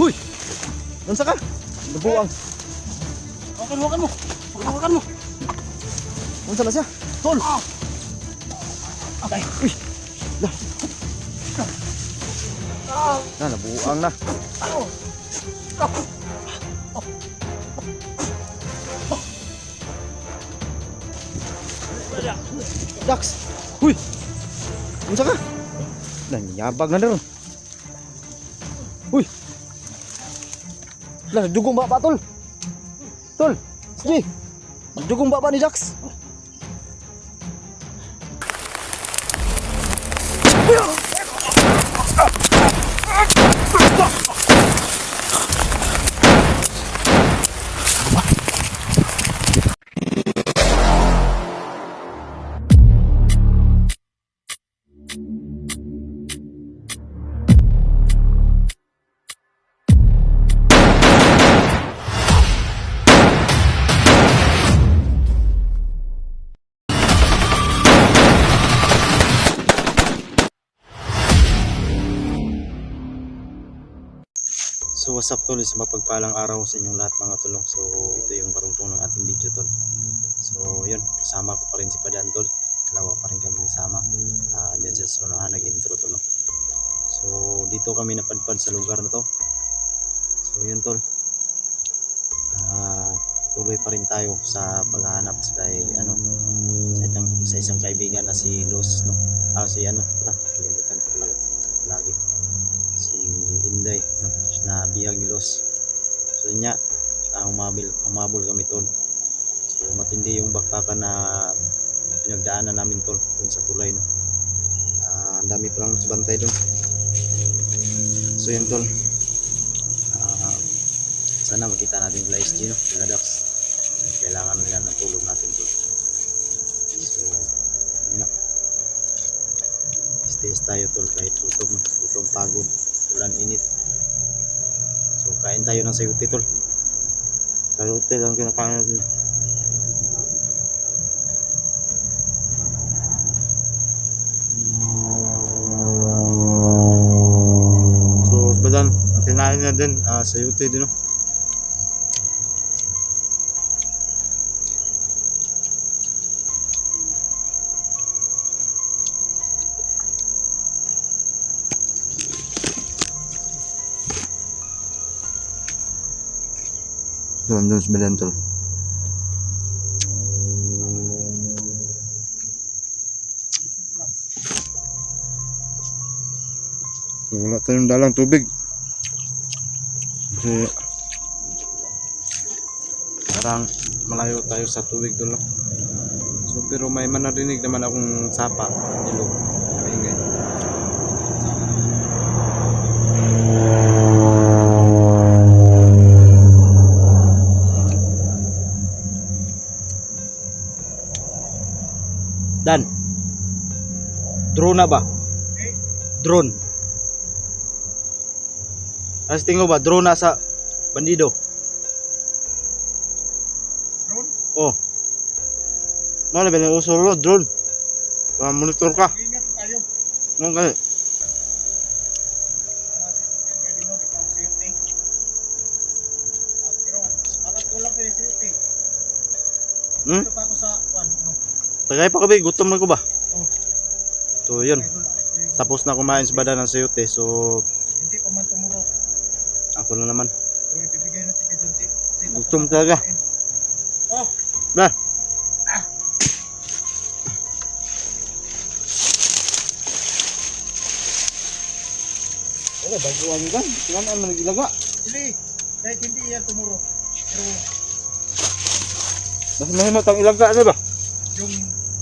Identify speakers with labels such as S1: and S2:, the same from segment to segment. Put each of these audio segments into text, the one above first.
S1: Huy! Nansa ka? Nabuang.
S2: Hawakan, hawakan mo. Hawakan mo.
S1: Nansa na siya? Tol!
S2: Okay.
S1: Uy! Lah! Na, nabuang na. Dax! Huy! Nansa ka? Nanyabag na rin. Huy! Lah, dugong ba ba, tol? Tol! Sige! Dugong ba ni Dax? So what's up tol, is mapagpalang araw sa inyong lahat mga tulong. So ito yung karungtong ng ating video tol. So yun, kasama ko pa rin si Padan tol. Dalawa pa rin kami kasama. Ah, dyan sa sunahan nag-intro tol. So dito kami napadpad sa lugar na to. So yun tol. Ah, tuloy pa rin tayo sa paghahanap sa kay ano sa isang, sa isang kaibigan na si Los no. Ah si ano, pala, kalimutan ko lang lagi si Inday no? Na bihag ni Los. So yun nga ah, humabil, humabol kami tol. So matindi yung bakbakan na pinagdaanan namin tol dun sa tulay no? Ah, ang dami pa lang bantay dun. So yun tol. Ah, sana makita natin sila SG no? Sila Dax kailangan nila ng tulong natin tol. So yun nga. Stay tayo tol kahit gutom gutom pagod ulan init kain tayo ng sayuti tol sayuti lang kinakain natin so badan kinain na din uh, sayuti din no Doon, doon sa Belen, tol. So, wala tayong dalang tubig. Kasi parang malayo tayo sa tubig doon lang. So, pero may manarinig naman akong sapa. Ilog. Dan. Drone na ba? Drone. Kasi tingin mo ba, drone na sa bandido?
S2: Drone?
S1: Oh. Ano ba yung uso lo, drone? Uh, monitor ka.
S2: Ingat tayo.
S1: Ano kasi?
S2: Ah, pero, bakit wala pa yung safety?
S1: Hmm?
S2: Ito pa ako sa, ano?
S1: Tagay pa kami, gutom na ko ba?
S2: Oh.
S1: So yun, tapos na kumain sa bada ng sayote. So
S2: Hindi pa man tumuro.
S1: ako na naman.
S2: Pero ibibigay natin kay tapos
S1: Gutom talaga.
S2: Oh!
S1: Ba?
S2: Ah!
S1: Wala, baguan ka. Tingnan mo nagilaga.
S2: Sili, kahit hindi yan tumuro. Pero
S1: Mas mahimot ang ilaga, ano ba?
S2: yung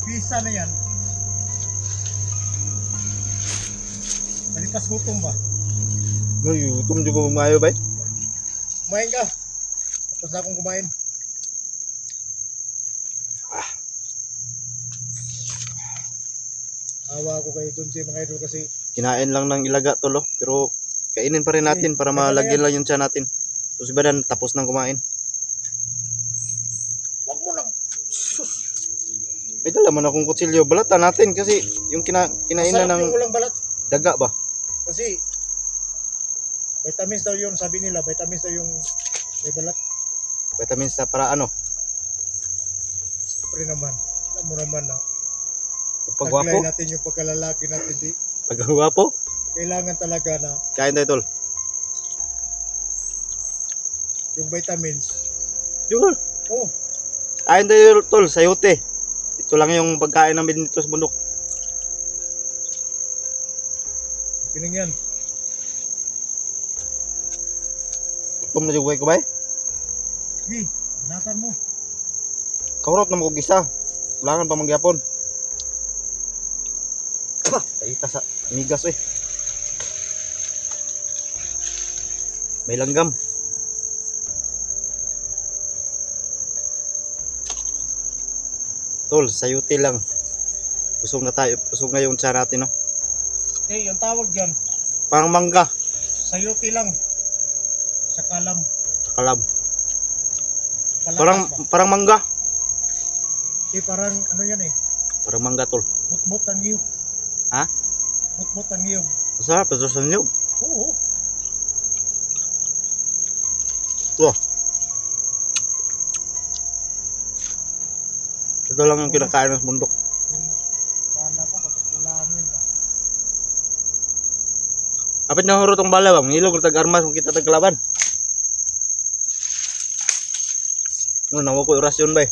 S2: visa na yan, malipas gutom ba?
S1: Ay, gutom di ko umayo ba?
S2: Kumain ka. Tapos na akong kumain. Awa ako kay Tunsi mga idol kasi
S1: Kinain lang ng ilaga tolo. Pero kainin pa rin natin para malagyan lang yung tiyan natin. So si Badan tapos nang kumain.
S2: wag mo lang. Sus!
S1: May dala man akong kutsilyo. Balatan natin kasi yung kina, kinainan
S2: Masarap
S1: ng
S2: yung ulang balat.
S1: daga ba?
S2: Kasi Vitamins daw yun, sabi nila, vitamins daw yung may balat.
S1: Vitamins na para ano?
S2: Siyempre naman, alam mo naman na,
S1: Pagwapo?
S2: taglay natin yung pagkalalaki natin, di,
S1: Pagwapo?
S2: kailangan talaga na
S1: Kain tayo tol.
S2: yung vitamins.
S1: Yun.
S2: Oh,
S1: Kain tayo tol, sayote. Ito lang yung pagkain namin dito sa bundok.
S2: pining yan.
S1: Tum na jugay ko ba?
S2: Di, nakan mo.
S1: Kaurot na mo kog isa. Ulangan pa mangyapon. Ah, kaita sa migas eh. May langgam. Tol, sayuti lang. Busog na tayo. Busog na yung tiyan natin, no?
S2: Eh, yung tawag dyan,
S1: Parang mangga.
S2: sayuti lang. Sa kalam.
S1: Kalab.
S2: Kalakas
S1: Parang,
S2: ba?
S1: parang mangga.
S2: Eh, parang ano yan eh,
S1: Parang mangga, tol.
S2: mutmut ang iyog.
S1: Ha?
S2: Mutmut ang iyog.
S1: Masarap, ito sa niyog.
S2: Oo.
S1: Ito lang yung kinakain ng bundok. Kapit na huro tong bala ba? Ngilog tag armas kung kita taglaban. No, nawa ko orasyon ba? eh.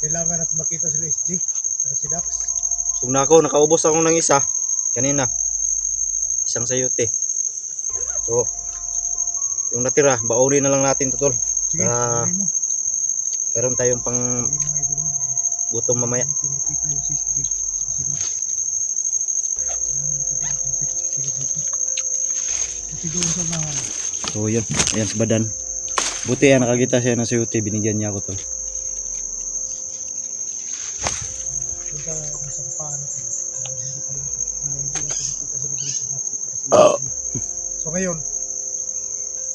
S2: Kailangan natin makita sila SG. Saka si Dax.
S1: So na ako, nakaubos ako ng isa. Kanina. Isang sayote. So, yung natira, baonin na lang natin to tol.
S2: Sige,
S1: Ah. Meron tayong pang gutom mamaya. So, yun. Ayan sa badan. Buti yan, nakakita siya ng sayote. Binigyan niya ako
S2: ah, ah,
S1: Oh.
S2: SG. So ngayon,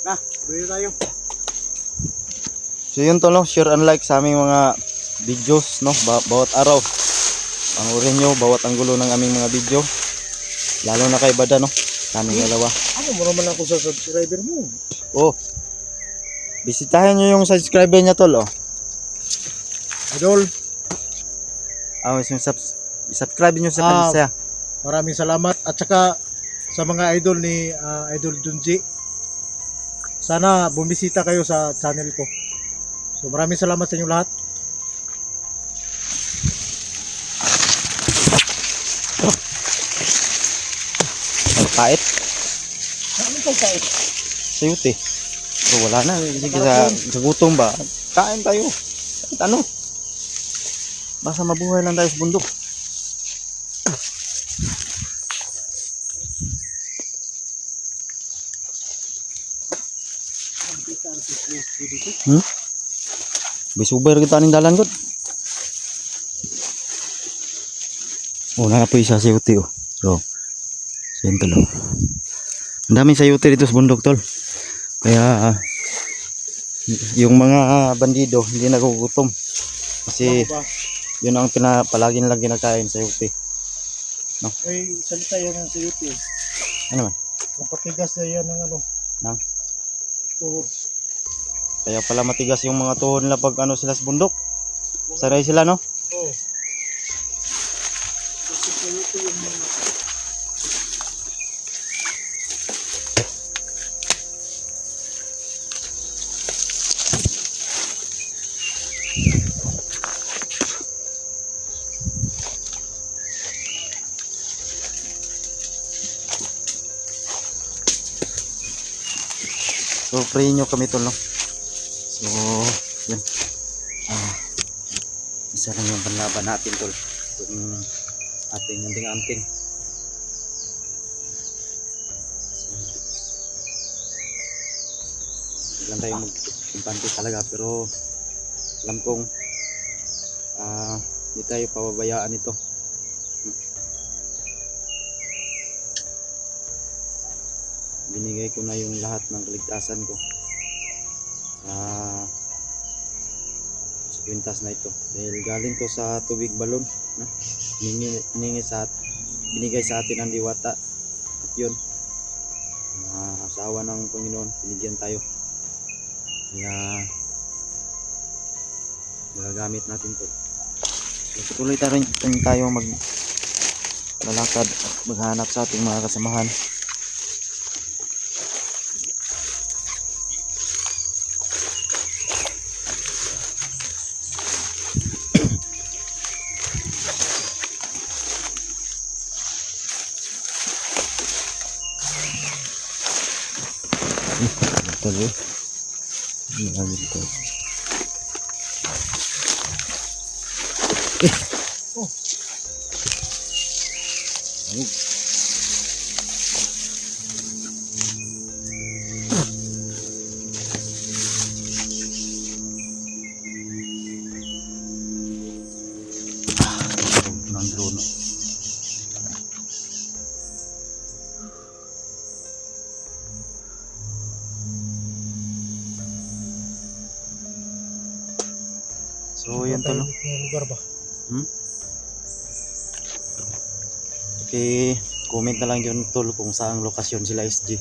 S2: na, bili tayo.
S1: So yun to no, share and like sa aming mga videos no, ba- bawat araw. Pangurin nyo bawat anggulo ng aming mga video. Lalo na kay Bada no, kaming dalawa.
S2: Ano mo naman ako sa subscriber mo?
S1: Oh. Bisitahin nyo yung subscriber niya tol oh.
S2: Idol,
S1: Ah, yung subs subscribe nyo sa
S2: Ah.
S1: kanila. siya.
S2: maraming salamat. At saka sa mga idol ni ah, Idol Junji, sana bumisita kayo sa channel ko. So maraming salamat sa inyo lahat.
S1: Ang pait.
S2: Ano kay kahit?
S1: Sayuti. Pero wala na. Sige sa, sa gutom ba? Kain tayo. Kahit ano. Basta mabuhay lang tayo sa bundok. Hmm? Bisuber kita ning dalan gud. Oh, na po isa sayuti oh. So, Yan tol. oh. Ang daming sayuti dito sa bundok tol. Kaya ah, yung mga bandido hindi nagugutom. Kasi yun ang pina, palagi nilang kinakain sa sayuti.
S2: May salita yan ng sa YouTube.
S1: Ano man?
S2: Ang patigas na yan ng ano.
S1: Ng?
S2: Tuhod.
S1: Kaya pala matigas yung mga tuhod nila pag ano sila sa bundok. Saray sila no?
S2: Oo. Kasi
S1: So pray nyo kami tol no? So yan. Ah, isa lang yung panlaban natin tol. Yung ating anting-anting. So, lang tayo mag-impante talaga pero alam kong ah hindi tayo pababayaan ito. binigay ko na yung lahat ng kaligtasan ko sa sa kwintas na ito dahil galing to sa tubig balon no? Hiningi, hiningi sa binigay sa atin ng diwata at yun Mga asawa ng Panginoon, binigyan tayo. Kaya magagamit natin to. Tuloy tayo, tayo mag lalakad at maghanap sa ating mga kasamahan. Tuloy. Ko. Eh!
S2: Oh.
S1: So, yan to, no?
S2: Lugar ba?
S1: Okay, comment na lang yun tol kung saang lokasyon sila SG.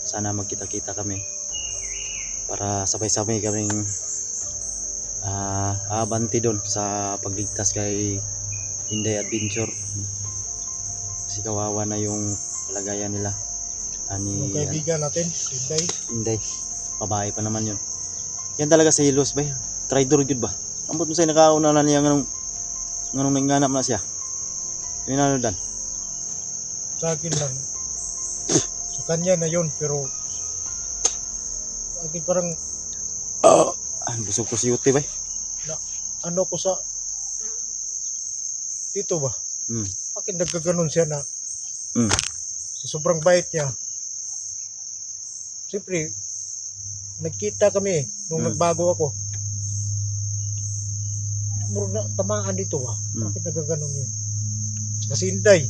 S1: Sana magkita-kita kami para sabay-sabay kaming ah abanti doon sa pagligtas kay Inday Adventure. Kasi kawawa na yung kalagayan nila. Ani
S2: Yung kaibigan natin, si Day.
S1: Inday, babae pa naman yun. Yan talaga sa Hilos ba? Traitor yun ba? Ambot mo sa'yo nakauna na niya nganong nganong nanganap na siya. Yun ano dan?
S2: Sa akin lang. Sa kanya na yun, pero akin parang
S1: Ah, busog ko si Yuti ba?
S2: ano ko sa dito ba?
S1: Hmm.
S2: Akin nagkaganon siya na
S1: Hmm.
S2: sa sobrang bait niya. Siyempre, nagkita kami nung
S1: Hmm.
S2: nagbago ako. Muro na tamaan dito ba?
S1: Hmm.
S2: Bakit nagkaganon yun? Kasi Inday,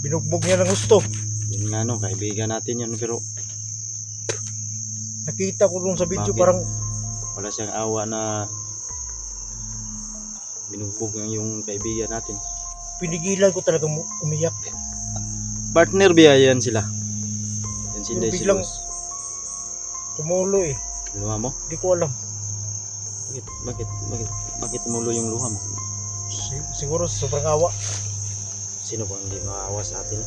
S2: binugbog niya ng gusto.
S1: Yun nga no, kaibigan natin yun pero
S2: Nakita ko dun sa video
S1: Bakit?
S2: parang
S1: wala siyang awa na binugbog ng yung kaibigan natin.
S2: pinigilan ko talaga umiyak.
S1: Partner biya yan sila. Yan si
S2: Pero
S1: Inday si
S2: biglang-
S1: Luz.
S2: Tumulo eh.
S1: Luha mo?
S2: Hindi ko alam.
S1: Bakit? Bakit? Bakit? Bakit tumulo yung luha mo?
S2: Si- siguro sa sobrang awa.
S1: Sino ba hindi maawa sa atin?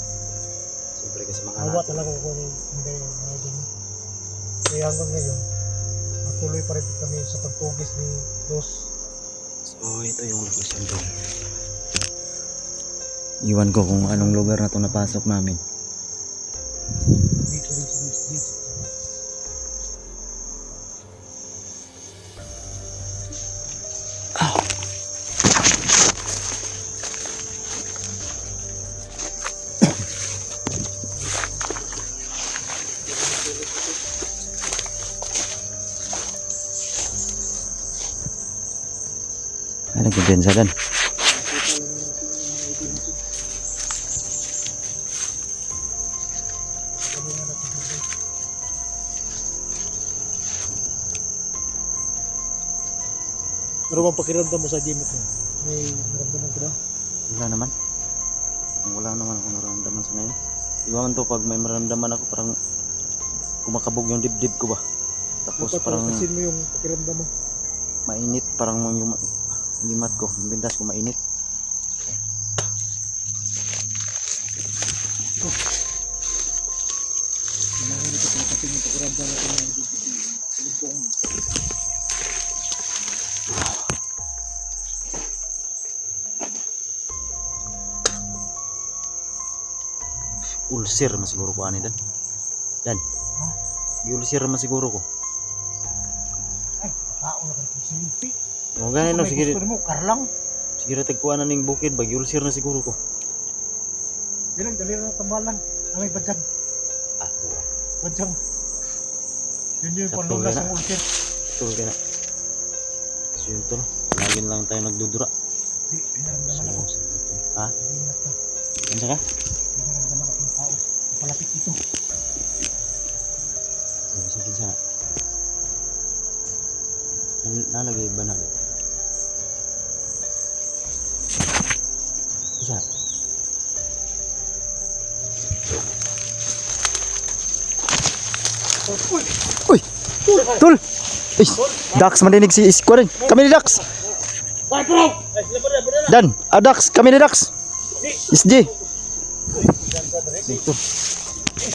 S1: Siyempre kasi mga
S2: Awa talaga ko ni hindi mga ganyan. Kaya hanggang ngayon, patuloy pa rin kami sa pagtugis ni Los.
S1: So ito yung location to. Iwan ko kung anong lugar na to napasok namin.
S2: Dito rin sa. Dito.
S1: Ano nagkubensa dan?
S2: Pero bang pakiramdam mo sa gym mo? May naramdaman ka ba?
S1: Wala naman. Wala naman ako nararamdaman sa ngayon. Iwan to pag may maramdaman ako parang kumakabog yung dibdib ko ba. Tapos
S2: Dapat
S1: parang
S2: palakasin mo yung pakiramdam mo.
S1: mainit parang yung limat ko, yung bintas ko mainit.
S2: Lubong.
S1: Ulcer mas siguro ko ani dan. Dan. Ulcer mas siguro ko.
S2: Ay, tao na kang silpi.
S1: O ganun no, sige,
S2: gusto mo, karlang.
S1: sige tagkuan na ning bukid, bag ulcer na siguro ko.
S2: Bilang dali na tambalan. Ang may badyang.
S1: Ah, buwa.
S2: Badyang. Yun yung
S1: Sakto na.
S2: ng ulcer.
S1: Tul ka na. So yun tol, lagi lang tayo nagdudura.
S2: Di, pinaramdaman ako.
S1: Ha?
S2: Ingat ka.
S1: Ano ka?
S2: Pinaramdaman ako ng tao. Palapit
S1: sa kinsa? Nal- Nalagay ba na? Isa. Uy! Tol! Uy! Dax, maninig si Isko rin. Kami ni Dax! Dan! Ah, Dax! Kami ni Dax! SG! Ito.